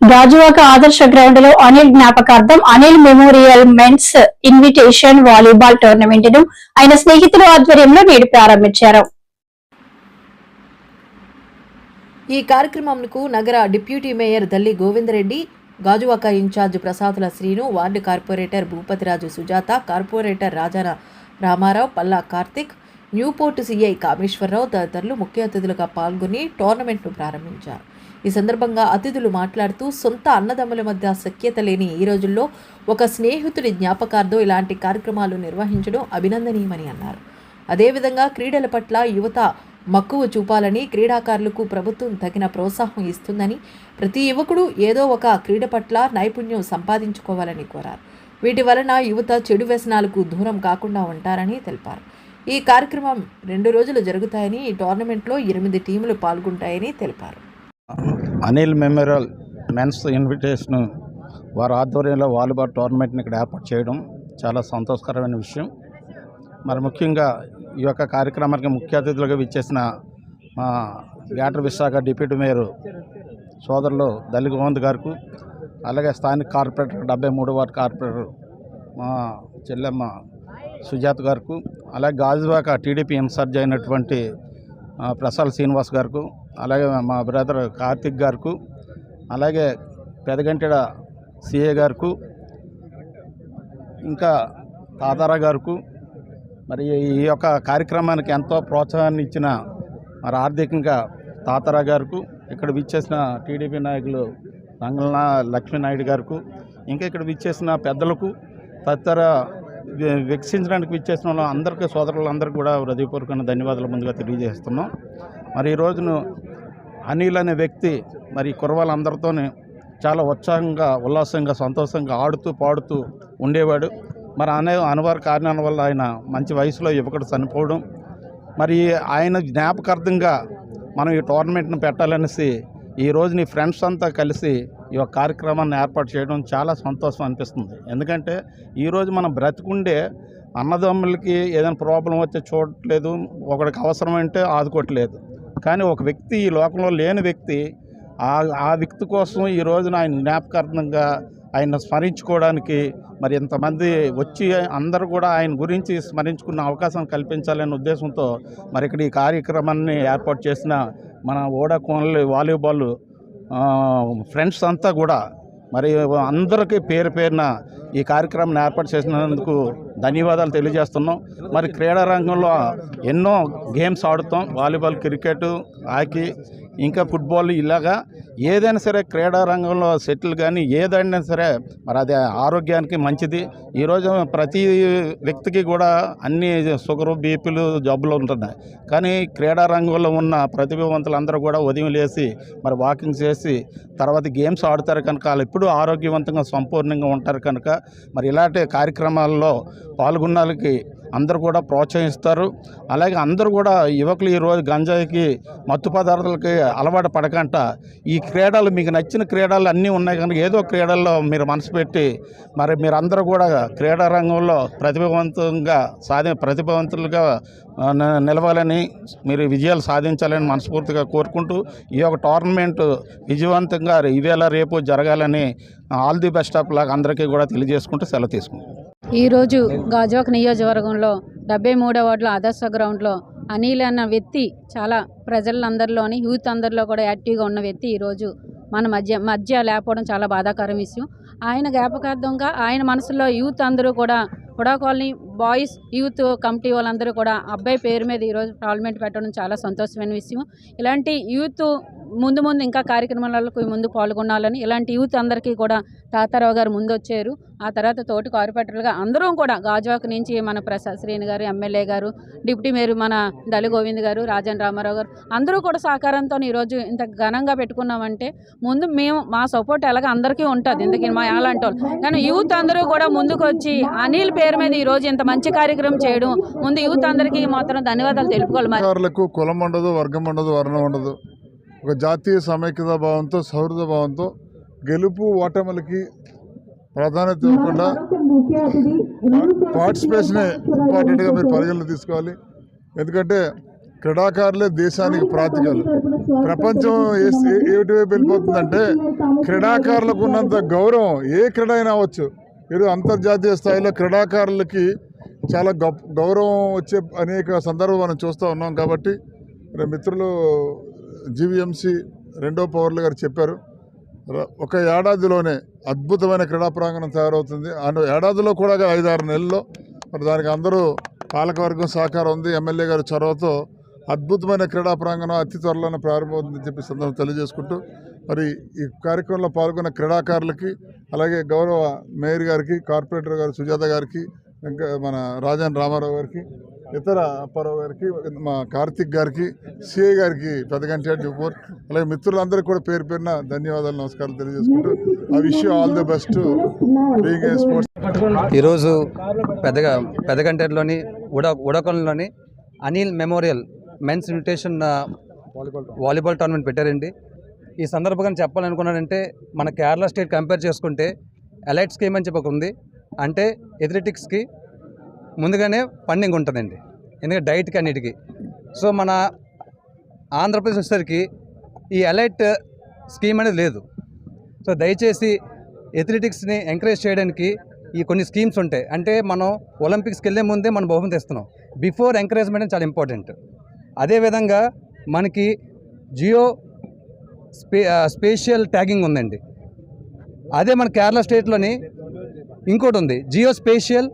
గాజువాక ఆదర్శ గ్రౌండ్లో అనిల్ జ్ఞాపకార్థం Anil memorial mens invitation volleyball టోర్నమెంట్ను ఆయన స్నేహితుల ఆధ్వర్యంలో నేడు ప్రారంభించారు. ఈ కార్యక్రమంకు నగర deputy mayor Dalli Govindareddy Gajuwaka incharge Prasadula Srinu ward corporator Bhupathiraju Sujatha corporator Rajana Ramarao Palla Karthik Newport CI Kameswararao తదితరులు ముఖ్య అతిథులుగా పాల్గొని టోర్నమెంట్ను ప్రారంభించారు. ఈ సందర్భంగా అతిథులు మాట్లాడుతూ సొంత అన్నదమ్ముల మధ్య సఖ్యత లేని ఈ రోజుల్లో ఒక స్నేహితుడి జ్ఞాపకార్థం ఇలాంటి కార్యక్రమాలు నిర్వహించడం అభినందనీయమని అన్నారు. అదేవిధంగా క్రీడల పట్ల యువత మక్కువ చూపాలని క్రీడాకారులకు ప్రభుత్వం తగిన ప్రోత్సాహం ఇస్తుందని ప్రతి యువకుడు ఏదో ఒక క్రీడ పట్ల నైపుణ్యం సంపాదించుకోవాలని కోరారు. వీటి వలన యువత చెడు వ్యసనాలకు దూరం కాకుండా ఉంటారని తెలిపారు. ఈ కార్యక్రమం రెండు రోజులు జరుగుతాయని ఈ టోర్నమెంట్లో ఎనిమిది టీములు పాల్గొంటాయని తెలిపారు. అనిల్ మెమోరియల్ మెన్స్ ఇన్విటేషన్ వారి ఆధ్వర్యంలో వాలీబాల్ టోర్నమెంట్ని ఇక్కడ ఏర్పాటు చేయడం చాలా సంతోషకరమైన విషయం. మరి ముఖ్యంగా ఈ యొక్క కార్యక్రమానికి ముఖ్య అతిథులుగా విచ్చేసిన మా గ్యాటర్ విశాఖ డిప్యూటీ మేయర్ సోదరులు దళి గోవింద్ గారికి అలాగే స్థానిక కార్పొరేటర్ డెబ్బై మూడు వార్డు కార్పొరేటర్ మా చెల్లెమ్మ సుజాత గారికి అలాగే గాజువాక టీడీపీ ఇన్ఛార్జ్ అయినటువంటి ప్రసాద్ శ్రీనివాస్ గారికి అలాగే మా బ్రదర్ కార్తిక్ గారుకు అలాగే పెదగంటెడ సిఏ గారుకు ఇంకా తాతారా గారుకు మరి ఈ యొక్క కార్యక్రమానికి ఎంతో ప్రోత్సాహాన్ని ఇచ్చిన మరి ఆర్థికంగా తాతారా గారుకు ఇక్కడ విచ్చేసిన టీడీపీ నాయకులు రంగన లక్ష్మీనాయుడు గారుకు ఇంకా ఇక్కడ విచ్చేసిన పెద్దలకు తదితర వికసించడానికి వీక్షించడానికి విచ్చేసిన వాళ్ళ అందరికీ సోదరులందరికీ కూడా హృదయపూర్వకంగా ధన్యవాదాలు ముందుగా తెలియజేస్తున్నాం. మరి ఈ రోజును అనిల్ అనే వ్యక్తి మరి కుర్రవాళ్ళందరితోనే చాలా ఉత్సాహంగా ఉల్లాసంగా సంతోషంగా ఆడుతూ పాడుతూ ఉండేవాడు. మరి అనే అనివార్య కారణాల వల్ల ఆయన మంచి వయసులో యువకుడు చనిపోవడం. మరి ఆయన జ్ఞాపకార్థంగా మనం ఈ టోర్నమెంట్ను పెట్టాలనేసి ఈ రోజు నీ ఫ్రెండ్స్ అంతా కలిసి ఈ యొక్క కార్యక్రమాన్ని ఏర్పాటు చేయడం చాలా సంతోషం అనిపిస్తుంది. ఎందుకంటే ఈరోజు మనం బ్రతికుండే అన్నదమ్ములకి ఏదైనా ప్రాబ్లం వస్తే చూడట్లేదు ఒకడికి అవసరమంటే ఆదుకోవట్లేదు. కానీ ఒక వ్యక్తి ఈ లోకంలో లేని వ్యక్తి ఆ ఆ వ్యక్తి కోసం ఈ రోజున ఆయన జ్ఞాపకార్థంగా ఆయన స్మరించుకోవడానికి మరి ఇంతమంది వచ్చి అందరూ కూడా ఆయన గురించి స్మరించుకున్న అవకాశం కల్పించాలనే ఉద్దేశంతో మరి ఇక్కడ ఈ కార్యక్రమాన్ని ఏర్పాటు చేసిన మన ఓడా కోనలు వాలీబాల్ ఫ్రెండ్స్ అంతా కూడా మరి అందరికీ పేరు పేరున ఈ కార్యక్రమాన్ని ఏర్పాటు చేసినందుకు ధన్యవాదాలు తెలియజేస్తున్నాం. మరి క్రీడా రంగంలో ఎన్నో గేమ్స్ ఆడుతాం. వాలీబాల్ క్రికెట్ హాకీ ఇంకా ఫుట్బాల్ ఇలాగా ఏదైనా సరే క్రీడా రంగంలో సెటిల్ కానీ ఏదైనా సరే మరి అది ఆరోగ్యానికి మంచిది. ఈరోజు ప్రతి వ్యక్తికి కూడా అన్ని షుగరు బీపీలు జబ్బులు ఉంటున్నాయి. కానీ క్రీడా రంగంలో ఉన్న ప్రతిభావంతులందరూ కూడా ఉదయం లేచి మరి వాకింగ్ చేసి తర్వాత గేమ్స్ ఆడతారు కనుక వాళ్ళు ఎప్పుడూ ఆరోగ్యవంతంగా సంపూర్ణంగా ఉంటారు కనుక మరి ఇలాంటి కార్యక్రమాల్లో పాల్గొన్న వాళ్ళకి అందరూ కూడా ప్రోత్సహిస్తారు. అలాగే అందరూ కూడా యువకులు ఈరోజు గంజాయికి మత్తు పదార్థాలకి అలవాటు పడకంట. ఈ క్రీడలు మీకు నచ్చిన క్రీడలు అన్నీ ఉన్నాయి కనుక ఏదో క్రీడల్లో మీరు మనసు పెట్టి మరి మీరందరూ కూడా క్రీడా రంగంలో ప్రతిభావంతంగా సాధి ప్రతిభావంతులుగా నిలవాలని మీరు విజయాలు సాధించాలని మనస్ఫూర్తిగా కోరుకుంటూ ఈ యొక్క టోర్నమెంట్ విజయవంతంగా ఇవేళ రేపు జరగాలని ఆల్ ది బెస్ట్ ఆఫ్ లాగా అందరికీ కూడా తెలియజేసుకుంటూ సెలవు తీసుకుంటాం ఈరోజు గాజోక్ నియోజకవర్గంలో డెబ్బై మూడో వార్డులో ఆదర్శ గ్రౌండ్లో అనిల్ అన్న వ్యక్తి చాలా ప్రజలందరిలోని యూత్ అందరిలో కూడా యాక్టివ్గా ఉన్న వ్యక్తి ఈరోజు మన మధ్య మధ్య లేకపోవడం చాలా బాధాకరం విషయం. ఆయన జ్ఞాపకార్థంగా ఆయన మనసులో యూత్ అందరూ కూడా HUDA colony boys youth committee వాళ్ళందరూ కూడా అబ్బాయి పేరు మీద ఈరోజు పార్లమెంట్ పెట్టడం చాలా సంతోషమైన విషయం. ఇలాంటి యూత్ ముందు ముందు ఇంకా కార్యక్రమాలకు ముందు పాల్గొనాలని ఇలాంటి యూత్ అందరికీ కూడా తాతారావు గారు ముందు వచ్చారు ఆ తర్వాత తోటి కార్పొరేటర్లుగా అందరం కూడా గాజువాక నుంచి మన ప్రసాద్ శ్రీని గారు ఎమ్మెల్యే గారు డిప్యూటీ మేయర్ మన దళి గోవింద్ గారు రాజన్ రామారావు గారు అందరూ కూడా సహకారంతో ఈరోజు ఇంత ఘనంగా పెట్టుకున్నామంటే ముందు మేము మా సపోర్ట్ ఎలాగ అందరికీ ఉంటుంది. ఎందుకని మా అలాంటి వాళ్ళు. కానీ యూత్ అందరూ కూడా ముందుకు వచ్చి అనిల్ పేరు మీద రోజు ఇంత మంచి కార్యక్రమం చేయడం. ముందు యూత్ అందరికీ మాత్రం ధన్యవాదాలు తెలుపుకోవాలి కులం ఉండదు వర్గం ఉండదు వర్ణం ఉండదు. ఒక జాతీయ సమైక్యత భావంతో సౌహృద భావంతో గెలుపు ఓటములకి ప్రాధాన్యత ఇవ్వకుండా పార్టిసిపేషనే ఇంపార్టెంట్గా మీరు పరిగణలో తీసుకోవాలి. ఎందుకంటే క్రీడాకారులే దేశానికి ప్రాతికలు. ప్రపంచం ఏ ఏటి వైపు వెళ్ళిపోతుందంటే క్రీడాకారులకు ఉన్నంత గౌరవం ఏ క్రీడ అయినా అవ్వచ్చు. ఈరోజు అంతర్జాతీయ స్థాయిలో క్రీడాకారులకి చాలా గొప్ప గౌరవం వచ్చే అనేక సందర్భం మనం చూస్తూ ఉన్నాం కాబట్టి మిత్రులు జీవీఎంసీ రెండో పవర్లు గారు చెప్పారు ఒక ఏడాదిలోనే అద్భుతమైన క్రీడా ప్రాంగణం తయారవుతుంది. ఆ ఏడాదిలో కూడా ఐదారు నెలల్లో. మరి దానికి అందరూ పాలకవర్గం సహకారం ఉంది. ఎమ్మెల్యే గారి చొరవతో అద్భుతమైన క్రీడా ప్రాంగణం అతి త్వరలోనే ప్రారంభమవుతుందని చెప్పి సందర్భం తెలియజేసుకుంటూ మరి ఈ కార్యక్రమంలో పాల్గొన్న క్రీడాకారులకి అలాగే గౌరవ మేయర్ గారికి కార్పొరేటర్ గారు సుజాత గారికి ఇంకా మన రాజన్ రామారావు గారికి ఇతర అప్పారావు గారికి మా కార్తిక్ గారికి సిఐ గారికి పెద్దగంటి జుపూర్ అలాగే మిత్రులందరికీ కూడా పేరు పేరున ధన్యవాదాలు నమస్కారం తెలియజేసుకుంటూ ఆ విషయం ఆల్ ది బెస్ట్ స్పోర్ట్స్ ఈరోజు పెద్దగా పెద్దగంటేరులోని HUDA Anil memorial mens nutrition volleyball tournament పెట్టారండి. ఈ సందర్భంగా చెప్పాలనుకున్నానంటే మన కేరళ స్టేట్ కంపేర్ చేసుకుంటే ఎలైట్ స్కీమ్ అని చెప్పి ఉంది అంటే ఎథ్లెటిక్స్కి ముందుగానే ఫండింగ్ ఉంటుందండి. ఎందుకంటే డైట్కి అన్నిటికీ. సో మన ఆంధ్రప్రదేశ్ వచ్చేసరికి ఈ ఎలైట్ స్కీమ్ అనేది లేదు. సో దయచేసి ఎథ్లెటిక్స్ని ఎంకరేజ్ చేయడానికి ఈ కొన్ని స్కీమ్స్ ఉంటాయి. అంటే మనం ఒలింపిక్స్కి వెళ్ళే ముందే మనం బహుమతి ఇస్తున్నాం. బిఫోర్ ఎంకరేజ్మెంట్ అనేది చాలా ఇంపార్టెంట్. అదేవిధంగా మనకి జియో స్పే స్పేషియల్ ట్యాగింగ్ ఉందండి. అదే మన కేరళ స్టేట్లోని ఇంకోటి ఉంది జియో స్పేషియల్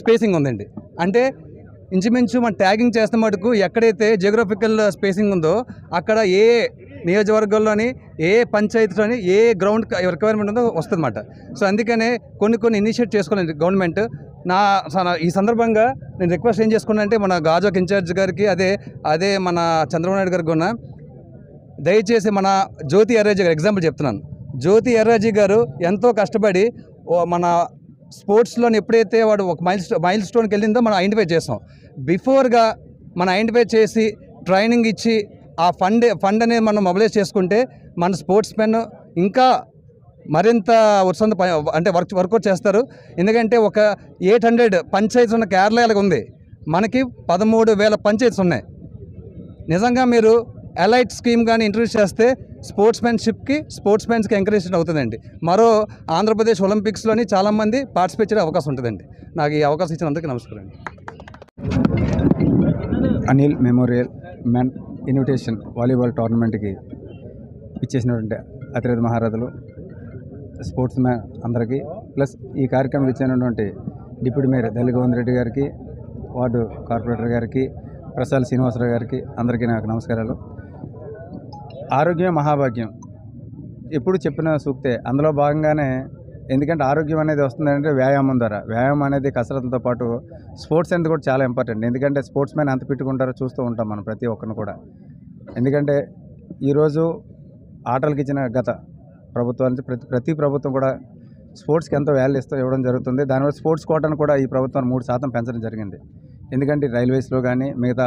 స్పేసింగ్ ఉందండి. అంటే ఇంచుమించు మనం ట్యాగింగ్ చేస్తే మటుకు ఎక్కడైతే జియోగ్రఫికల్ స్పేసింగ్ ఉందో అక్కడ ఏ నియోజకవర్గంలోని ఏ పంచాయతీలోని ఏ గ్రౌండ్ రిక్వైర్మెంట్ ఉందో వస్తుందన్నమాట. సో అందుకనే కొన్ని కొన్ని ఇనిషియేట్ చేసుకోవాలండి గవర్నమెంట్. నా ఈ సందర్భంగా నేను రిక్వెస్ట్ ఏం చేసుకున్నానంటే మన గాజోక్ ఇన్ఛార్జ్ గారికి అదే అదే మన చంద్రబాబు నాయుడు గారికి ఉన్న దయచేసి మన జ్యోతి ఎర్రాజీ గారు ఎగ్జాంపుల్ చెప్తున్నాను. జ్యోతి ఎర్రాజీ గారు ఎంతో కష్టపడి ఓ మన స్పోర్ట్స్లోని ఎప్పుడైతే వాడు ఒక మైల్ స్టో మైల్ స్టోన్కి వెళ్ళిందో మనం ఐడెంటిఫై చేసాం. బిఫోర్గా మనం ఐడెంటిఫై చేసి ట్రైనింగ్ ఇచ్చి ఆ ఫండ్ ఫండ్ అనేది మనం మొబిలైజ్ చేసుకుంటే మన స్పోర్ట్స్ మెన్ ఇంకా మరింత ఉత్సంత అంటే వర్క్ వర్కౌట్ చేస్తారు. ఎందుకంటే ఒక ఎయిట్ హండ్రెడ్ పంచాయతీస్ ఉన్న కేరళకి ఉంది. మనకి పదమూడు వేల పంచాయతీస్ ఉన్నాయి. నిజంగా మీరు ఎలైట్ స్కీమ్ కానీ ఇంట్రడ్యూస్ చేస్తే స్పోర్ట్స్ మ్యాన్షిప్కి స్పోర్ట్స్ మ్యాన్స్కి ఎంకరేజ్ అవుతుందండి. మరో ఆంధ్రప్రదేశ్ ఒలింపిక్స్లోని చాలామంది పార్టిసిపేట్ చేసే అవకాశం ఉంటుందండి. నాకు ఈ అవకాశం ఇచ్చినందుకు నమస్కారం అండి. Anil memorial men invitation volleyball టోర్నమెంట్కి ఇచ్చేసినటువంటి అతిరథ మహారథులు స్పోర్ట్స్ మ్యాన్ అందరికీ ప్లస్ ఈ కార్యక్రమం ఇచ్చినటువంటి డిప్యూటీ మేయర్ దళిగోవింద్ రెడ్డి గారికి వార్డు కార్పొరేటర్ గారికి ప్రసాద్ శ్రీనివాసరావు గారికి అందరికీ నాకు నమస్కారాలు. ఆరోగ్యం మహాభాగ్యం. ఎప్పుడు చెప్పిన సూక్తే అందులో భాగంగానే ఎందుకంటే ఆరోగ్యం అనేది వస్తుందంటే వ్యాయామం ద్వారా. వ్యాయామం అనేది కసరత్తులతో పాటు స్పోర్ట్స్ అనేది కూడా చాలా ఇంపార్టెంట్. ఎందుకంటే స్పోర్ట్స్ మ్యాన్ ఎంత పెట్టుకుంటారో చూస్తూ ఉంటాం మనం ప్రతి ఒక్కరిని కూడా. ఎందుకంటే ఈరోజు ఆటలకు ఇచ్చిన గత ప్రభుత్వానికి ప్రతి ప్రతి ప్రభుత్వం కూడా స్పోర్ట్స్కి ఎంతో వాల్యూ ఇస్తూ ఇవ్వడం జరుగుతుంది. దానివల్ల స్పోర్ట్స్ కోటాను కూడా ఈ ప్రభుత్వం మూడు శాతం పెంచడం జరిగింది. ఎందుకంటే రైల్వేస్లో కానీ మిగతా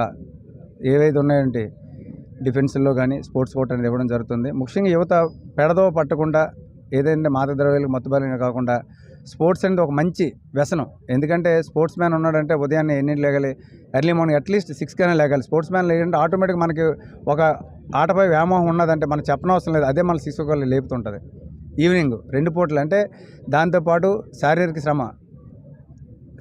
ఏవైతే ఉన్నాయంటే డిఫెన్స్లో కానీ స్పోర్ట్స్ కోట అనేది ఇవ్వడం జరుగుతుంది. ముఖ్యంగా యువత పెడదో పట్టకుండా ఏదైనా మాదక ద్రవ్యాలకు మత్తుబారిన కాకుండా స్పోర్ట్స్ అనేది ఒక మంచి వ్యసనం. ఎందుకంటే స్పోర్ట్స్ మ్యాన్ ఉన్నాడంటే ఉదయాన్నే ఎన్నింటి లేగాలి? ఎర్లీ మార్నింగ్ అట్లీస్ట్ సిక్స్కైనా లేగాలి. స్పోర్ట్స్ మ్యాన్ లేదంటే ఆటోమేటిక్ మనకి ఒక ఆటపై వ్యామోహం ఉన్నదంటే మనం చెప్పనవసరం లేదు. అదే మన సిక్స్ లేపుతుంటుంది. ఈవినింగ్ రెండు పూటలు అంటే దాంతోపాటు శారీరక శ్రమ.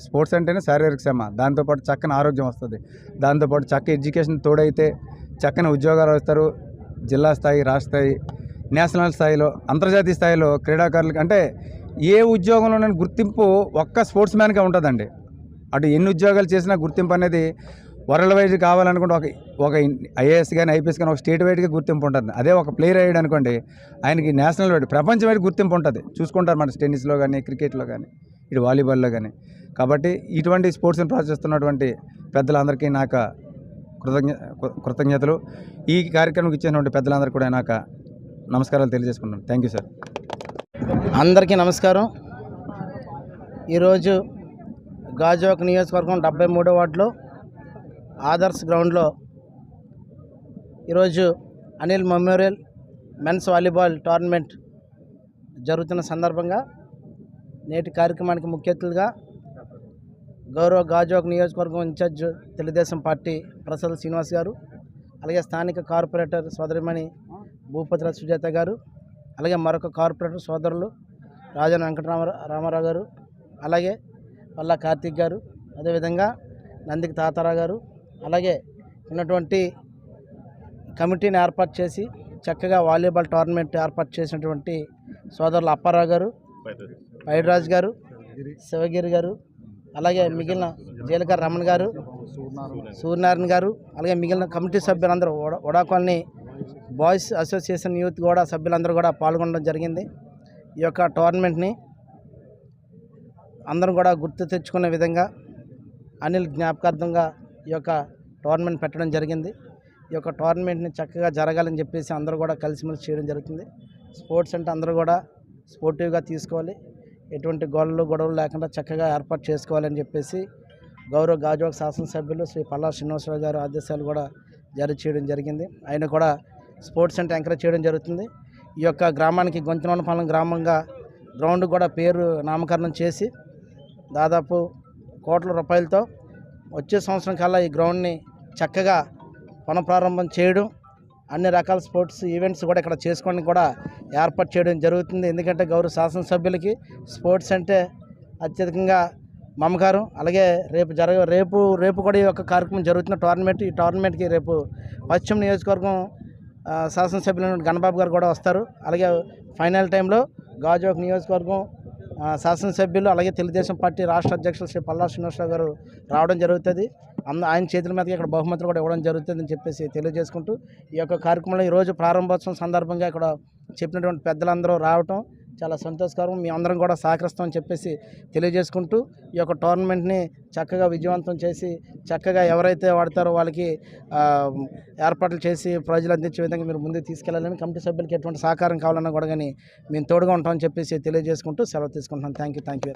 స్పోర్ట్స్ అంటేనే శారీరక శ్రమ. దాంతోపాటు చక్కని ఆరోగ్యం వస్తుంది. దాంతోపాటు చక్క ఎడ్యుకేషన్ తోడైతే చక్కని ఉద్యోగాలు వస్తారు. జిల్లా స్థాయి రాష్ట్ర స్థాయి నేషనల్ స్థాయిలో అంతర్జాతీయ స్థాయిలో క్రీడాకారులకి అంటే ఏ ఉద్యోగంలోనైనా గుర్తింపు ఒక్క స్పోర్ట్స్ మ్యాన్కే ఉంటుందండి. అటు ఎన్ని ఉద్యోగాలు చేసినా గుర్తింపు అనేది వరల్డ్ వైజ్ కావాలనుకుంటే ఒక ఒక ఐఏఎస్ కానీ ఐపీఎస్ కానీ ఒక స్టేట్ వైడ్గా గుర్తింపు ఉంటుంది. అదే ఒక ప్లేయర్ అయ్యాడు అనుకోండి ఆయనకి నేషనల్ వైడ్ ప్రపంచ వైడ్ గుర్తింపు ఉంటుంది. చూసుకుంటారు మన టెన్నిస్లో కానీ క్రికెట్లో కానీ ఇటు వాలీబాల్లో కానీ. కాబట్టి ఇటువంటి స్పోర్ట్స్ని ప్రోత్సహిస్తున్నటువంటి పెద్దలందరికీ నాకు కృతజ్ఞ కృతజ్ఞతలు. ఈ కార్యక్రమం ఇచ్చినటువంటి పెద్దలందరికీ కూడా నాకు నమస్కారాలు తెలియజేసుకుంటాను థ్యాంక్ యూ సార్. అందరికీ నమస్కారం. ఈరోజు గాజువాక నియోజకవర్గం డెబ్బై మూడో వార్డులో ఆదర్శ్ గ్రౌండ్లో ఈరోజు Anil memorial men's volleyball tournament జరుగుతున్న సందర్భంగా నేటి కార్యక్రమానికి ముఖ్య అతిథులుగా గౌరవ గాజోక్ నియోజకవర్గం in charge Telugu Desam party Prasad Srinivas garu అలాగే స్థానిక కార్పొరేటర్ సోదరిమణి భూపతిరాజ్ సుజాత గారు అలాగే మరొక కార్పొరేటర్ సోదరులు రాజన్ వెంకటరామ రామారావు గారు అలాగే పల్లా కార్తీక్ గారు అదేవిధంగా నందికి తాతారావు గారు అలాగే ఉన్నటువంటి కమిటీని ఏర్పాటు చేసి చక్కగా వాలీబాల్ టోర్నమెంట్ ఏర్పాటు చేసినటువంటి సోదరులు అప్పారావు గారు పైడిరాజు గారు శివగిరి గారు అలాగే మిగిలిన జీలకర్ర రమణ గారు సూర్యనారాయణ గారు అలాగే మిగిలిన కమిటీ సభ్యులందరూ వడ- వడా బాయ్స్ అసోసియేషన్ యూత్ కూడా సభ్యులందరూ కూడా పాల్గొనడం జరిగింది. ఈ యొక్క టోర్నమెంట్ని అందరం కూడా గుర్తు తెచ్చుకునే విధంగా అనిల్ జ్ఞాపకార్థంగా ఈ యొక్క టోర్నమెంట్ పెట్టడం జరిగింది. ఈ యొక్క టోర్నమెంట్ని చక్కగా జరగాలని చెప్పేసి అందరూ కూడా కలిసిమెలిసి చేయడం జరుగుతుంది. స్పోర్ట్స్ అంటే అందరూ కూడా స్పోర్టివ్గా తీసుకోవాలి. ఎటువంటి గొడవలు గొడవలు లేకుండా చక్కగా ఏర్పాటు చేసుకోవాలని చెప్పేసి గౌరవ గాజువాక శాసనసభ్యులు శ్రీ పల్లా శ్రీనివాసరావు గారు ఆదేశాలు కూడా జారీ చేయడం జరిగింది. ఆయన కూడా స్పోర్ట్స్ అంటే ఎంకరేజ్ చేయడం జరుగుతుంది. ఈ యొక్క గ్రామానికి గొంతునపాలెం గ్రామంగా గ్రౌండ్ కూడా పేరు నామకరణం చేసి దాదాపు కోట్ల రూపాయలతో వచ్చే సంవత్సరం కల్లా ఈ గ్రౌండ్ని చక్కగా పునఃప్రారంభం చేయడం అన్ని రకాల స్పోర్ట్స్ ఈవెంట్స్ కూడా ఇక్కడ చేసుకోవడానికి కూడా ఏర్పాటు చేయడం జరుగుతుంది. ఎందుకంటే గౌరవ శాసనసభ్యులకి స్పోర్ట్స్ అంటే అత్యధికంగా మమకారం. అలాగే రేపు జరగ రేపు రేపు కూడా ఈ యొక్క కార్యక్రమం జరుగుతున్న టోర్నమెంట్ ఈ టోర్నమెంట్కి రేపు పశ్చిమ నియోజకవర్గం శాసనసభ్యులైన గణబాబు గారు కూడా వస్తారు. అలాగే ఫైనల్ టైంలో గాజువాక నియోజకవర్గం శాసనసభ్యులు అలాగే తెలుగుదేశం పార్టీ రాష్ట్ర అధ్యక్షులు శ్రీ పల్లా శ్రీనివాసరావు గారు రావడం జరుగుతుంది. అంద ఆయన చేతుల మీదకి ఇక్కడ బహుమతులు కూడా ఇవ్వడం జరుగుతుందని చెప్పేసి తెలియజేసుకుంటూ ఈ యొక్క కార్యక్రమంలో ఈరోజు ప్రారంభోత్సవం సందర్భంగా ఇక్కడ చెప్పినటువంటి పెద్దలందరూ రావటం చాలా సంతోషకరం. మీ అందరం కూడా సహకరిస్తామని చెప్పేసి తెలియజేసుకుంటూ ఈ యొక్క టోర్నమెంట్ని చక్కగా విజయవంతం చేసి చక్కగా ఎవరైతే వాడతారో వాళ్ళకి ఏర్పాట్లు చేసి ప్రజలు అందించే విధంగా మీరు ముందుకు తీసుకెళ్ళాలని కమిటీ సభ్యులకి ఎటువంటి సహకారం కావాలన్నా కూడా కానీ మేము తోడుగా ఉంటామని చెప్పేసి తెలియజేసుకుంటూ సెలవు తీసుకుంటున్నాం. Thank you thank you